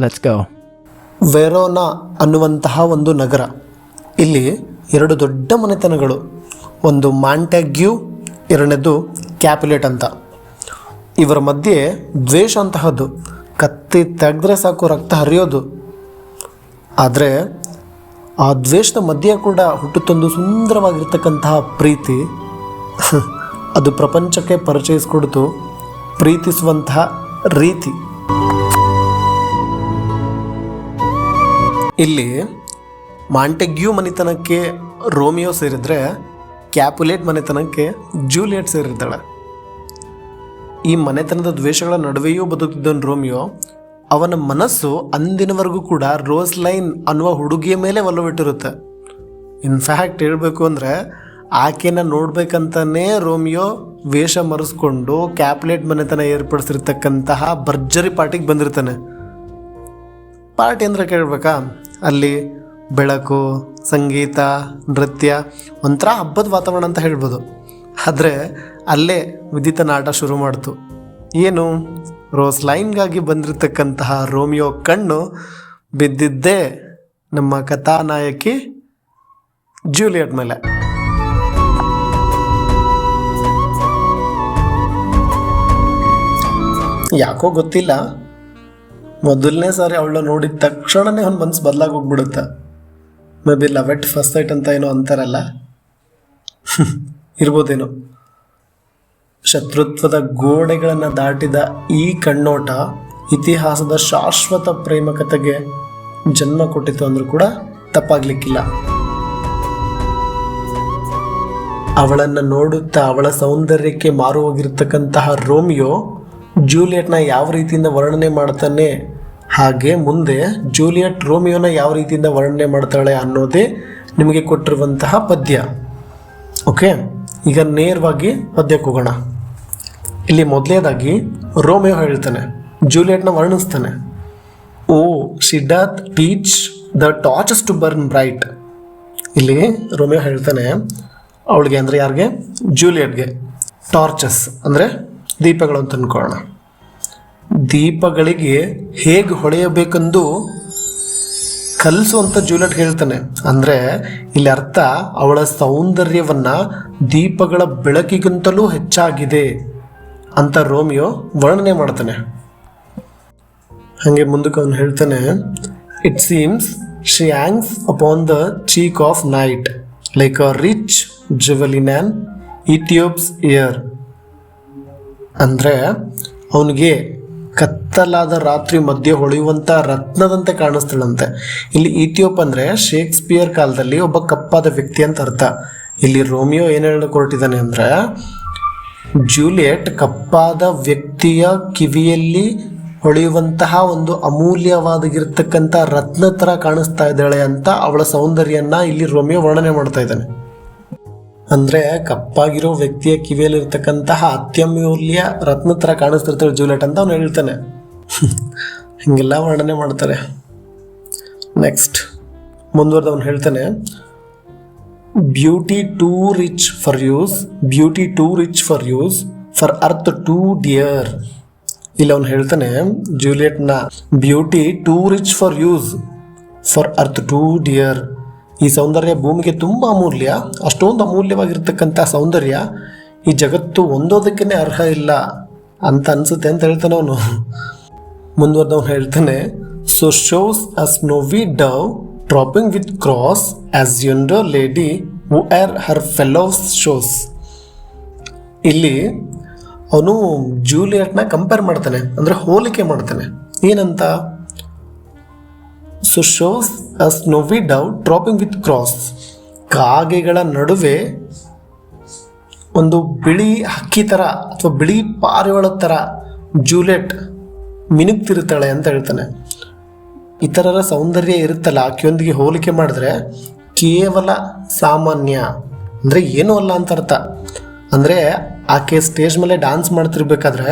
let's go Verona ಅನ್ನುವಂತಹ ಒಂದು ನಗರ. ಇಲ್ಲಿ ಎರಡು ದೊಡ್ಡ ಮನೆತನಗಳು, ಒಂದು ಮಾಂಟ್ಯಾಗ್ಯೂ, ಎರಡನೇದು ಕ್ಯಾಪುಲೇಟ್ ಅಂತ. ಇವರ ಮಧ್ಯೆ ದ್ವೇಷ ಅಂತಹದ್ದು, ಕತ್ತಿ ತೆಗೆದ್ರೆ ಸಾಕು ರಕ್ತ ಹರಿಯೋದು. ಆದರೆ ಆ ದ್ವೇಷದ ಮಧ್ಯೆ ಕೂಡ ಹುಟ್ಟುತ್ತೊಂದು ಸುಂದರವಾಗಿರ್ತಕ್ಕಂತಹ ಪ್ರೀತಿ. ಅದು ಪ್ರಪಂಚಕ್ಕೆ ಪರಿಚಯಿಸ್ಕೊಡ್ತು, ಪ್ರೀತಿಸುವಂತಹ ರೀತಿ. ಇಲ್ಲಿ ಮಾಂಟೆಗ್ಯೂ ಮನೆತನಕ್ಕೆ ರೋಮಿಯೋ ಸೇರಿದ್ರೆ, ಕ್ಯಾಪುಲೇಟ್ ಮನೆತನಕ್ಕೆ ಜೂಲಿಯಟ್ ಸೇರಿದ್ದಾಳೆ. ಈ ಮನೆತನದ ದ್ವೇಷಗಳ ನಡುವೆಯೂ ಬದುಕಿದ್ದನು ರೋಮಿಯೋ. ಅವನ ಮನಸ್ಸು ಅಂದಿನವರೆಗೂ ಕೂಡ ರೋಸ್ ಲೈನ್ ಅನ್ನುವ ಹುಡುಗಿಯ ಮೇಲೆ ಒಲವಿಟ್ಟಿರುತ್ತೆ. ಇನ್ಫ್ಯಾಕ್ಟ್ ಹೇಳಬೇಕು ಅಂದರೆ, ಆಕೆನ ನೋಡ್ಬೇಕಂತಲೇ ರೋಮಿಯೋ ವೇಷ ಮರೆಸ್ಕೊಂಡು ಕ್ಯಾಪ್ಲೇಟ್ ಮನೆತನ ಏರ್ಪಡಿಸಿರ್ತಕ್ಕಂತಹ ಭರ್ಜರಿ ಪಾರ್ಟಿಗೆ ಬಂದಿರ್ತಾನೆ. ಪಾರ್ಟಿ ಅಂದರೆ ಕೇಳಬೇಕಾ? ಅಲ್ಲಿ ಬೆಳಕು, ಸಂಗೀತ, ನೃತ್ಯ ಒಂಥರ ಹಬ್ಬದ ವಾತಾವರಣ ಅಂತ ಹೇಳ್ಬೋದು. ಆದರೆ ಅಲ್ಲೇ ವಿದಿತ ನಾಟ ಶುರು ಮಾಡ್ತು. ಏನು? ರೋಸ್ ಲೈನ್ಗಾಗಿ ಬಂದಿರತಕ್ಕಂತಹ ರೋಮಿಯೋ ಕಣ್ಣು ಬಿದ್ದಿದ್ದೇ ನಮ್ಮ ಕಥಾನಾಯಕಿ ಜೂಲಿಯಟ್ ಮೇಲೆ. ಯಾಕೋ ಗೊತ್ತಿಲ್ಲ. ಮೊದಲನೇ ಸಾರಿ ಅವಳು ನೋಡಿದ ತಕ್ಷಣನೇ ಅವ್ನ ಮನ್ಸು ಬದಲಾಗಿ ಹೋಗ್ಬಿಡುತ್ತೆ may be love at first sight ಅಂತ ಏನೋ ಅಂತಾರಲ್ಲ. ಇರ್ಬೋದೇನೋ. ಶತ್ರುತ್ವದ ಗೋಡೆಗಳನ್ನು ದಾಟಿದ ಈ ಕಣ್ಣೋಟ ಇತಿಹಾಸದ ಶಾಶ್ವತ ಪ್ರೇಮ ಕಥೆಗೆ ಜನ್ಮ ಕೊಟ್ಟಿತ್ತು ಅಂದರೂ ಕೂಡ ತಪ್ಪಾಗ್ಲಿಕ್ಕಿಲ್ಲ. ಅವಳನ್ನು ನೋಡುತ್ತಾ ಅವಳ ಸೌಂದರ್ಯಕ್ಕೆ ಮಾರು ಹೋಗಿರ್ತಕ್ಕಂತಹ ರೋಮಿಯೋ ಜೂಲಿಯಟ್ನ ಯಾವ ರೀತಿಯಿಂದ ವರ್ಣನೆ ಮಾಡ್ತಾನೆ, ಹಾಗೆ ಮುಂದೆ ಜೂಲಿಯಟ್ ರೋಮಿಯೋನ ಯಾವ ರೀತಿಯಿಂದ ವರ್ಣನೆ ಮಾಡ್ತಾಳೆ ಅನ್ನೋದೇ ನಿಮಗೆ ಕೊಟ್ಟಿರುವಂತಹ ಪದ್ಯ. ಓಕೆ? ಈಗ ನೇರವಾಗಿ ಪದ್ಯಕ್ಕೆ ಹೋಗೋಣ ಇಲ್ಲಿ ಮೊದಲನೇದಾಗಿ ರೋಮಿಯೋ ಹೇಳ್ತಾನೆ, ಜೂಲಿಯಟ್ನ ವರ್ಣಿಸ್ತಾನೆ. O she doth teach the torches to burn bright. ಇಲ್ಲಿ ರೋಮಿಯೋ ಹೇಳ್ತಾನೆ, ಅವಳಿಗೆ ಅಂದರೆ ಯಾರಿಗೆ? ಜೂಲಿಯಟ್ಗೆ. ಟಾರ್ಚಸ್ ಅಂದರೆ ದೀಪಗಳು ಅಂತ ಅನ್ಕೊಳ್ಳೋಣ ದೀಪಗಳಿಗೆ ಹೇಗೆ ಹೊಳೆಯಬೇಕೆಂದು ಕಲಿಸುವಂಥ ಜೂಲಿಯಟ್ ಹೇಳ್ತಾನೆ. ಅಂದರೆ ಇಲ್ಲಿ ಅರ್ಥ ಅವಳ ಸೌಂದರ್ಯವನ್ನು ದೀಪಗಳ ಬೆಳಕಿಗಿಂತಲೂ ಹೆಚ್ಚಾಗಿದೆ ಅಂತ ರೋಮಿಯೋ ವರ್ಣನೆ ಮಾಡ್ತಾನೆ. ಹಾಗೆ ಮುಂದಕ್ಕೆ ಅವನು ಹೇಳ್ತಾನೆ it seems she hangs upon the cheek of night like a rich jewel in an Ethiop's ear ಅಂದರೆ ಅವನಿಗೆ ಕತ್ತಲಾದ ರಾತ್ರಿ ಮಧ್ಯೆ ಹೊಳೆಯುವಂಥ ರತ್ನದಂತೆ ಕಾಣಿಸ್ತಾಳಂತೆ. ಇಲ್ಲಿ ಇಥಿಯೋಪ್ ಅಂದರೆ ಶೇಕ್ಸ್ಪಿಯರ್ ಕಾಲದಲ್ಲಿ ಒಬ್ಬ ಕಪ್ಪಾದ ವ್ಯಕ್ತಿ ಅಂತ ಅರ್ಥ. ಇಲ್ಲಿ ರೋಮಿಯೋ ಏನು ಹೇಳಕ್ಕೆ ಹೊರಟಿದ್ದಾನೆ ಅಂದರೆ, ಜೂಲಿಯೆಟ್ ಕಪ್ಪಾದ ವ್ಯಕ್ತಿಯ ಕಿವಿಯಲ್ಲಿ ಹೊಳೆಯುವಂತಹ ಒಂದು ಅಮೂಲ್ಯವಾದಗಿರ್ತಕ್ಕಂಥ ರತ್ನ ಥರ ಕಾಣಿಸ್ತಾ ಇದ್ದಾಳೆ ಅಂತ ಅವಳ ಸೌಂದರ್ಯನ ಇಲ್ಲಿ ರೋಮಿಯೋ ವರ್ಣನೆ ಮಾಡ್ತಾ ಇದ್ದಾನೆ. ಅಂದರೆ ಕಪ್ಪಾಗಿರೋ ವ್ಯಕ್ತಿಯ ಕಿವಿಯಲ್ಲಿರ್ತಕ್ಕಂತಹ ಅತ್ಯಮೂಲ್ಯ ರತ್ನ ಥರ ಕಾಣಿಸ್ತಿರ್ತಾಳೆ ಜೂಲಿಯಟ್ ಅಂತ ಅವನು ಹೇಳ್ತಾನೆ. ಹೀಗೆಲ್ಲ ವರ್ಣನೆ ಮಾಡ್ತಾರೆ. ನೆಕ್ಸ್ಟ್ ಮುಂದುವರೆದು ಅವನು ಹೇಳ್ತಾನೆ beauty too rich for use beauty too rich for use for earth too dear ಇಲ್ಲಿ ಅವನು ಹೇಳ್ತಾನೆ, ಜೂಲಿಯೆಟ್ನ beauty too rich for use for earth too dear ಈ ಸೌಂದರ್ಯ ಭೂಮಿಗೆ ತುಂಬ ಅಮೂಲ್ಯ. ಅಷ್ಟೊಂದು ಅಮೂಲ್ಯವಾಗಿರ್ತಕ್ಕಂಥ ಸೌಂದರ್ಯ ಈ ಜಗತ್ತು ಒಂದೋದಕ್ಕೇ ಅರ್ಹ ಇಲ್ಲ ಅಂತ ಅನಿಸುತ್ತೆ ಅಂತ ಹೇಳ್ತಾನೆ ಅವನು. ಮುಂದುವರೆದವನು ಹೇಳ್ತಾನೆ so shows a snowy dove dropping with crows as yonder lady who are her fellows shows ಇಲ್ಲಿ ಅವನು ಜೂಲಿಯಟ್ನ ಕಂಪೇರ್ ಮಾಡ್ತಾನೆ, ಅಂದರೆ ಹೋಲಿಕೆ ಮಾಡ್ತಾನೆ. ಏನಂತ? So shows a snowy dove dropping with crows ಕಾಗೆಗಳ ನಡುವೆ ಒಂದು ಬಿಳಿ ಹಕ್ಕಿ ಥರ ಅಥವಾ ಬಿಳಿ ಪಾರಿವಾಳ ಥರ ಜೂಲೆಟ್ ಮಿನುಗ್ತಿರ್ತಾಳೆ ಅಂತ ಹೇಳ್ತಾನೆ. ಇತರರ ಸೌಂದರ್ಯ ಇರುತ್ತಲ್ಲ, ಆಕೆಯೊಂದಿಗೆ ಹೋಲಿಕೆ ಮಾಡಿದ್ರೆ ಕೇವಲ ಸಾಮಾನ್ಯ, ಅಂದರೆ ಏನೂ ಅಲ್ಲ ಅಂತ ಅರ್ಥ. ಅಂದರೆ ಆಕೆ ಸ್ಟೇಜ್ ಮೇಲೆ ಡ್ಯಾನ್ಸ್ ಮಾಡ್ತಿರ್ಬೇಕಾದ್ರೆ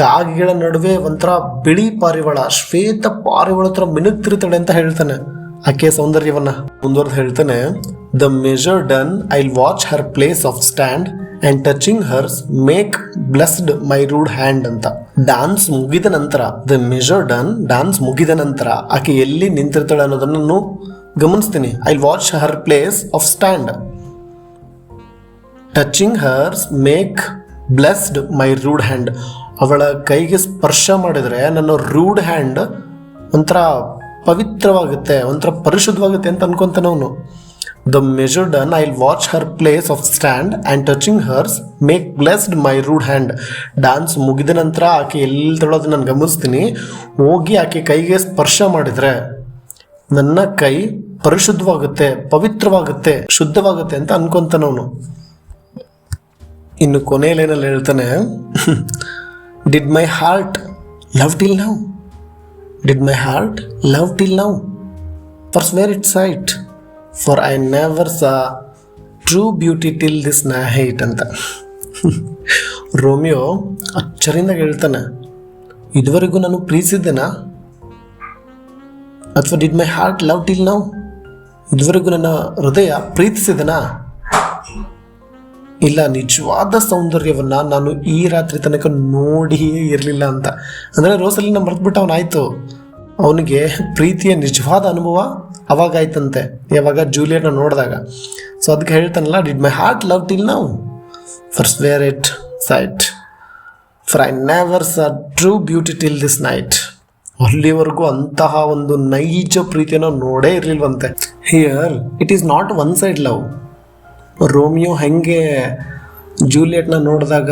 ಕಾಗೆಗಳ ನಡುವೆ ಒಂಥರ ಬಿಳಿ ಪಾರಿವಾಳ, ಶ್ವೇತ ಪಾರಿವಾಳ ಥರ ಮಿನುಗ್ತಿರ್ತಾಳೆ ಅಂತ ಹೇಳ್ತಾನೆ ಆಕೆಯ ಸೌಂದರ್ಯವನ್ನ. ಮುಂದುವರೆದು ಹೇಳ್ತಾನೆ the measure done I watch her place of stand and touching hers make blessed my rude hand ಅಂತ. ಡಾನ್ಸ್ ಮುಗಿದ ನಂತರ ದ ಮೆಜರ್ ಡನ್ ಡಾನ್ಸ್ ಮುಗಿದ ನಂತರ ಆಕೆ ಎಲ್ಲಿ ನಿಂತಿರ್ತಾಳೆ ಅನ್ನೋದನ್ನು ನಾನು ಗಮನಿಸ್ತೀನಿ. I watch her place of stand touching hers make blessed my rude hand ಅವಳ ಕೈಗೆ ಸ್ಪರ್ಶ ಮಾಡಿದರೆ ನನ್ನ ರೂಡ್ ಹ್ಯಾಂಡ್ ಒಂಥರ ಪವಿತ್ರವಾಗುತ್ತೆ, ಒಂಥರ ಪರಿಶುದ್ಧವಾಗುತ್ತೆ ಅಂತ ಅನ್ಕೊಂತಾನೆ ಅವನು. The measure done I watch her place of stand and touching hers make blessed my rude hand dance ಮುಗಿದ ನಂತರ ಆಕೆ ಎಲ್ಲಿ ತಳೋದು ನಾನು ಗಮನಿಸ್ತೀನಿ. ಹೋಗಿ ಆಕೆ ಕೈಗೆ ಸ್ಪರ್ಶ ಮಾಡಿದರೆ ನನ್ನ ಕೈ ಪರಿಶುದ್ಧವಾಗುತ್ತೆ, ಪವಿತ್ರವಾಗುತ್ತೆ, ಶುದ್ಧವಾಗುತ್ತೆ ಅಂತ ಅನ್ಕೊಂತಾನವನು ಇನ್ನು ಕೊನೆಯಲ್ಲಿ ಏನಲ್ಲಿ ಹೇಳ್ತಾನೆ did my heart love till now did my heart love till now forswear it sight for I never saw true beauty till this night ಅಂತ. ರೋಮಿಯೋ ಅಚ್ಚರಿಂದ ಹೇಳ್ತಾನೆ, ಇದುವರೆಗೂ ನಾನು ಪ್ರೀತಿಸಿದ್ದೇನಾ? ಅಥವಾ did my heart love till now ಇದುವರೆಗೂ ನನ್ನ ಹೃದಯ ಪ್ರೀತಿಸಿದನಾ ಇಲ್ಲ, ನಿಜವಾದ ಸೌಂದರ್ಯವನ್ನ ನಾನು ಈ ರಾತ್ರಿ ತನಕ ನೋಡಿಯೇ ಇರಲಿಲ್ಲ ಅಂತ. ಅಂದರೆ ರೋಸಲಿನ ಮರೆತುಬಿಟ್ಟು ಅವನಾಯ್ತು ಅವನಿಗೆ ಪ್ರೀತಿಯ ನಿಜವಾದ ಅನುಭವ ಅವಾಗ ಆಯ್ತಂತೆ ಯಾವಾಗ ಜೂಲಿಯನ್ನ ನೋಡಿದಾಗ. ಸೊ ಅದಕ್ಕೆ ಹೇಳ್ತಾನಲ್ಲ did my heart love till ನಾವು forswear it sight for I never saw true beauty till this night ಅಲ್ಲಿವರೆಗೂ ಅಂತಹ ಒಂದು ನೈಜ ಪ್ರೀತಿಯನ್ನು ನೋಡೇ ಇರಲಿಲ್ವಂತೆ. Here it is not one side love Romeo ಹೆಂಗೆ ಜೂಲಿಯೆಟ್ನ ನೋಡಿದಾಗ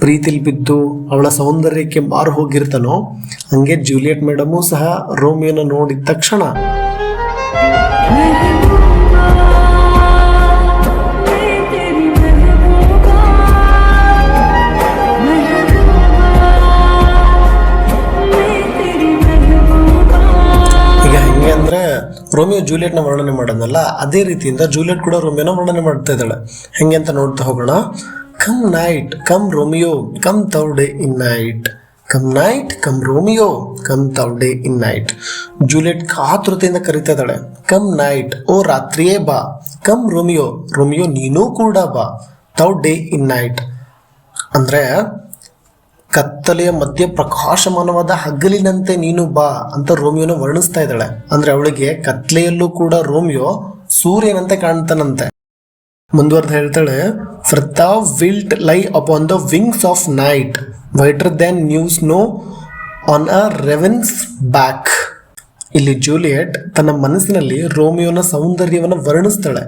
ಪ್ರೀತಿಲಿ ಬಿದ್ದು ಅವಳ ಸೌಂದರ್ಯಕ್ಕೆ ಮಾರು ಹೋಗಿರ್ತಾನೋ, ಹಂಗೆ ಜೂಲಿಯೆಟ್ ಮೇಡಮು ಸಹ ರೋಮಿಯೋನ ನೋಡಿದ ತಕ್ಷಣ. ರೋಮಿಯೋ ಜೂಲಿಯಟ್ನ ವರ್ಣನೆ ಮಾಡೋದಲ್ಲ, ಅದೇ ರೀತಿಯಿಂದ ಜೂಲಿಯಟ್ ಕೂಡ ರೋಮಿಯೋನ ವರ್ಣನೆ ಮಾಡ್ತಾ ಇದ್ದಾಳೆ. ಹೆಂಗೆ ಅಂತ ನೋಡ್ತಾ ಹೋಗೋಣ. Come night, come Romeo, come thou day in night. Come night, come Romeo, come thou day in night. Juliet ಕಾತುರತೆಯಿಂದ ಕರಿತಾ ಇದ್ದಾಳೆ. ಕಮ್ ನೈಟ್, ಓ ರಾತ್ರಿಯೇ ಬಾ. ಕಮ್ ರೋಮಿಯೋ ರೋಮಿಯೋ ನೀನೂ ಕೂಡ ಬಾ. Thou day in night. ಅಂದ್ರೆ ಕತ್ತಲೆಯ ಮಧ್ಯೆ ಪ್ರಕಾಶಮಾನವಾದ ಹಗಲಿನಂತೆ ನೀನು ಬಾ ಅಂತ ರೋಮಿಯೋನ ವರ್ಣಿಸ್ತಾ ಇದ್ದಾಳೆ. ಅಂದ್ರೆ ಅವಳಿಗೆ ಕತ್ಲೆಯಲ್ಲೂ ಕೂಡ ರೋಮಿಯೋ ಸೂರ್ಯನಂತೆ ಕಾಣ್ತಾನಂತೆ. ಮುಂದುವರೆದ ಹೇಳ್ತಾಳೆ for thou wilt lie upon the wings of night, whiter than new snow on a raven's back. ಇಲ್ಲಿ ಜೂಲಿಯಟ್ ತನ್ನ ಮನಸ್ಸಿನಲ್ಲಿ ರೋಮಿಯೋನ ಸೌಂದರ್ಯವನ್ನು ವರ್ಣಿಸ್ತಾಳೆ.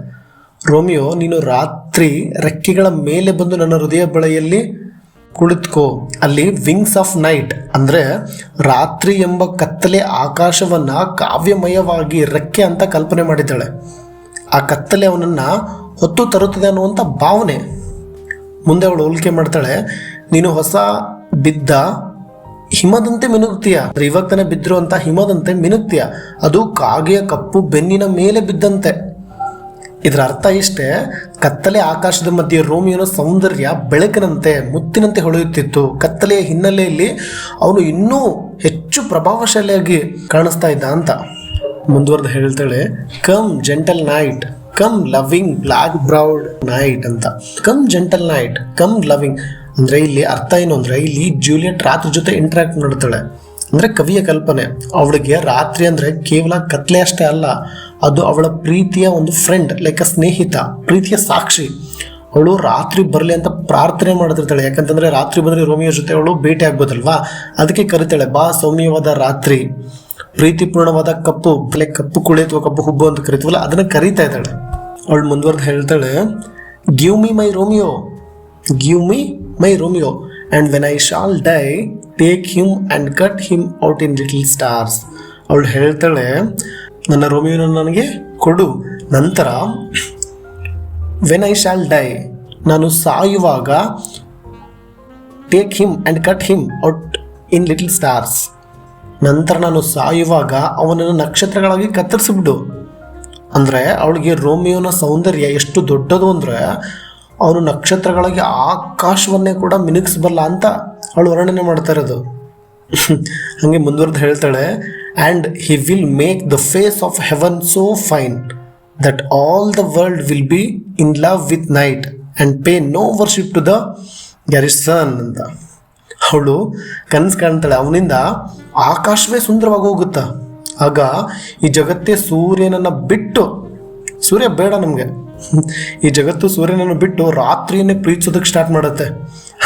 ರೋಮಿಯೋ, ನೀನು ರಾತ್ರಿ ರೆಕ್ಕೆಗಳ ಮೇಲೆ ಬಂದು ನನ್ನ ಹೃದಯ ಬಳೆಯಲ್ಲಿ ಕುಳಿತುಕೋ. ಅಲ್ಲಿ ವಿಂಗ್ಸ್ ಆಫ್ ನೈಟ್ ಅಂದರೆ ರಾತ್ರಿ ಎಂಬ ಕತ್ತಲೆ ಆಕಾಶವನ್ನು ಕಾವ್ಯಮಯವಾಗಿ ರೆಕ್ಕೆ ಅಂತ ಕಲ್ಪನೆ ಮಾಡಿದ್ದಾಳೆ. ಆ ಕತ್ತಲೆ ಅವನನ್ನು ಹೊತ್ತು ತರುತ್ತದೆ ಅನ್ನುವಂಥ ಭಾವನೆ. ಮುಂದೆ ಅವಳು ಹೋಲಿಕೆ ಮಾಡ್ತಾಳೆ, ನೀನು ಹೊಸ ಬಿದ್ದ ಹಿಮದಂತೆ ಮಿನುಗ್ತೀಯ ಇವಾಗ ತಾನೇ ಬಿದ್ದಿರುವಂಥ ಹಿಮದಂತೆ ಮಿನುಗ್ತೀಯ ಅದು ಕಾಗೆಯ ಕಪ್ಪು ಬೆನ್ನಿನ ಮೇಲೆ ಬಿದ್ದಂತೆ. ಇದರ ಅರ್ಥ ಇಷ್ಟೇ, ಕತ್ತಲೆ ಆಕಾಶದ ಮಧ್ಯೆ ರೋಮಿಯೋನ ಸೌಂದರ್ಯ ಬೆಳಕಿನಂತೆ, ಮುತ್ತಿನಂತೆ ಹೊಳೆಯುತ್ತಿತ್ತು. ಕತ್ತಲೆಯ ಹಿನ್ನೆಲೆಯಲ್ಲಿ ಅವನು ಇನ್ನೂ ಹೆಚ್ಚು ಪ್ರಭಾವಶಾಲಿಯಾಗಿ ಕಾಣಿಸ್ತಾ ಇದ್ದ ಅಂತ. ಮುಂದುವರೆದು ಹೇಳ್ತಾಳೆ come gentle night come loving black browed night ಅಂತ. Come gentle night come loving ಅಂದ್ರೆ ಇಲ್ಲಿ ಅರ್ಥ ಏನು ಅಂದ್ರೆ, ಇಲ್ಲಿ ಜೂಲಿಯಟ್ ರಾತ್ರಿ ಜೊತೆ ಇಂಟ್ರಾಕ್ಟ್ ಮಾಡ್ತಾಳೆ. ಅಂದ್ರೆ ಕವಿಯ ಕಲ್ಪನೆ, ಅವಳಿಗೆ ರಾತ್ರಿ ಅಂದ್ರೆ ಕೇವಲ ಕತ್ಲೆ ಅಷ್ಟೇ ಅಲ್ಲ, ಅದು ಅವಳ ಪ್ರೀತಿಯ ಒಂದು ಫ್ರೆಂಡ್ ಲೈಕ್ ಅ ಸ್ನೇಹಿತ, ಪ್ರೀತಿಯ ಸಾಕ್ಷಿ. ಅವಳು ರಾತ್ರಿ ಬರಲಿ ಅಂತ ಪ್ರಾರ್ಥನೆ ಮಾಡ್ತಿರ್ತಾಳೆ, ಯಾಕಂತಂದ್ರೆ ರಾತ್ರಿ ಬಂದ್ರೆ ರೋಮಿಯೋ ಜೊತೆ ಅವಳು ಭೇಟಿ ಆಗ್ಬೋದಲ್ವಾ? ಅದಕ್ಕೆ ಕರಿತಾಳೆ, ಬಾ, ಸೌಮ್ಯವಾದ ರಾತ್ರಿ, ಪ್ರೀತಿಪೂರ್ಣವಾದ ಕಪ್ಪು ಲೈಕ್ ಕಪ್ಪು ಕುಳಿ ಅಥವಾ ಕಪ್ಪು ಹುಬ್ಬು ಅಂತ ಕರಿತೀವಲ್ಲ, ಅದನ್ನ ಕರಿತಾ ಇದ್ದಾಳೆ. ಅವಳು ಮುಂದುವರೆದು ಹೇಳ್ತಾಳೆ give me my Romeo give me my Romeo and when I shall die take him and cut him out in little stars ಅವಳು ಹೇಳ್ತಾಳೆ, ನನ್ನ ರೋಮಿಯೋನ ನನಗೆ ಕೊಡು. ನಂತರ ವೆನ್ ಐ ಶಾಲ್ ಡೈ ನಾನು ಸಾಯುವಾಗ take him and cut him out in little stars ನಂತರ ನಾನು ಸಾಯುವಾಗ ಅವನನ್ನು ನಕ್ಷತ್ರಗಳಾಗಿ ಕತ್ತರಿಸಿಬಿಡು. ಅಂದರೆ ಅವಳಿಗೆ ರೋಮಿಯೋನ ಸೌಂದರ್ಯ ಎಷ್ಟು ದೊಡ್ಡದು ಅಂದರೆ ಅವನು ನಕ್ಷತ್ರಗಳಿಗೆ ಆಕಾಶವನ್ನೇ ಕೂಡ ಮಿನುಗಿಸಬಲ್ಲ ಅಂತ ಅವಳು ವರ್ಣನೆ ಮಾಡ್ತಾ ಇರೋದು. ಹಾಗೆ ಮುಂದುವರೆದು ಹೇಳ್ತಾಳೆ and he will make the face of heaven so fine that all the world will be in love with night and pay no worship to the garish sun ಅಂತ. ಅವಳು ಕನಸು ಕಾಣ್ತಾಳೆ, ಅವನಿಂದ ಆಕಾಶವೇ ಸುಂದರವಾಗಿ ಹೋಗುತ್ತಾ? ಆಗ ಈ ಜಗತ್ತೇ ಸೂರ್ಯನನ್ನು ಬಿಟ್ಟು, ಸೂರ್ಯ ಬೇಡ ನಮಗೆ. ಈ ಜಗತ್ತು ಸೂರ್ಯನನ್ನು ಬಿಟ್ಟು ರಾತ್ರಿಯನ್ನೇ ಪ್ರೀತಿಸೋದಕ್ಕೆ ಸ್ಟಾರ್ಟ್ ಮಾಡುತ್ತೆ.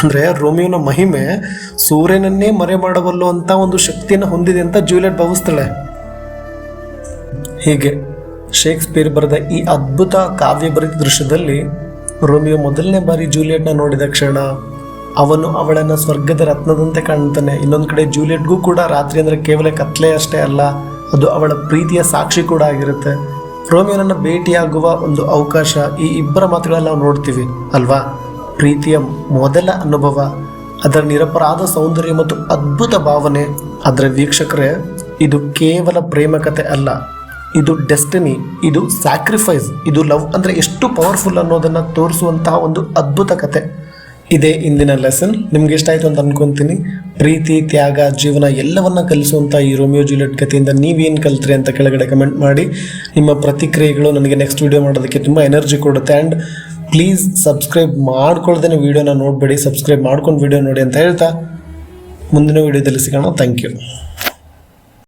ಅಂದರೆ ರೋಮಿಯೋನ ಮಹಿಮೆ ಸೂರ್ಯನನ್ನೇ ಮರೆ ಮಾಡಬಲ್ಲು ಅಂತ ಒಂದು ಶಕ್ತಿಯನ್ನು ಹೊಂದಿದೆ ಅಂತ ಜೂಲಿಯಟ್ ಭಾವಿಸ್ತಾಳೆ. ಹೀಗೆ ಶೇಕ್ಸ್ಪಿಯರ್ ಬರೆದ ಈ ಅದ್ಭುತ ಕಾವ್ಯ ಬರೆದ ದೃಶ್ಯದಲ್ಲಿ ರೋಮಿಯೋ ಮೊದಲನೇ ಬಾರಿ ಜೂಲಿಯಟ್ನ ನೋಡಿದ ಕ್ಷಣ ಅವನು ಅವಳನ್ನು ಸ್ವರ್ಗದ ರತ್ನದಂತೆ ಕಾಣ್ತಾನೆ. ಇನ್ನೊಂದು ಕಡೆ ಜೂಲಿಯಟ್ಗೂ ಕೂಡ ರಾತ್ರಿ ಅಂದರೆ ಕೇವಲ ಕತ್ಲೆ ಅಷ್ಟೇ ಅಲ್ಲ, ಅದು ಅವಳ ಪ್ರೀತಿಯ ಸಾಕ್ಷಿ ಕೂಡ ಆಗಿರುತ್ತೆ. ರೋಮಿಯೋನನ್ನು ಭೇಟಿಯಾಗುವ ಒಂದು ಅವಕಾಶ ಈ ಇಬ್ಬರ ಮಾತುಗಳಲ್ಲಿ ನಾವು ನೋಡ್ತೀವಿ, ಅಲ್ವಾ? ಪ್ರೀತಿಯ ಮೊದಲ ಅನುಭವ, ಅದರ ನಿರಪರಾಧ ಸೌಂದರ್ಯ ಮತ್ತು ಅದ್ಭುತ ಭಾವನೆ. ಅದರ ವೀಕ್ಷಕರೇ, ಇದು ಕೇವಲ ಪ್ರೇಮ ಕಥೆ ಅಲ್ಲ. ಇದು ಡೆಸ್ಟಿನಿ, ಇದು ಸ್ಯಾಕ್ರಿಫೈಸ್, ಇದು ಲವ್ ಅಂದರೆ ಎಷ್ಟು ಪವರ್ಫುಲ್ ಅನ್ನೋದನ್ನು ತೋರಿಸುವಂತಹ ಒಂದು ಅದ್ಭುತ ಕತೆ. ಇದೇ ಇಂದಿನ ಲೆಸನ್ ನಿಮ್ಗೆ ಇಷ್ಟ ಆಯಿತು ಅಂತ ಅನ್ಕೊಂತೀನಿ. ಪ್ರೀತಿ, ತ್ಯಾಗ, ಜೀವನ ಎಲ್ಲವನ್ನ ಕಲಿಸುವಂಥ ಈ ರೋಮಿಯೋ ಜೂಲಿಯಟ್ ಕಥೆಯಿಂದ ನೀವೇನು ಕಲ್ತ್ರಿ ಅಂತ ಕೆಳಗಡೆ ಕಮೆಂಟ್ ಮಾಡಿ. ನಿಮ್ಮ ಪ್ರತಿಕ್ರಿಯೆಗಳು ನನಗೆ ನೆಕ್ಸ್ಟ್ ವಿಡಿಯೋ ಮಾಡೋದಕ್ಕೆ ತುಂಬ ಎನರ್ಜಿ ಕೊಡುತ್ತೆ. ಆ್ಯಂಡ್ ಪ್ಲೀಸ್ ಸಬ್ಸ್ಕ್ರೈಬ್ ಮಾಡ್ಕೊಳ್ದೇನೆ ವಿಡಿಯೋನ ನೋಡಬೇಡಿ. ಸಬ್ಸ್ಕ್ರೈಬ್ ಮಾಡ್ಕೊಂಡು ವಿಡಿಯೋ ನೋಡಿ ಅಂತ ಹೇಳ್ತಾ ಮುಂದಿನ ವೀಡಿಯೋದಲ್ಲಿ ಸಿಗೋಣ. Thank you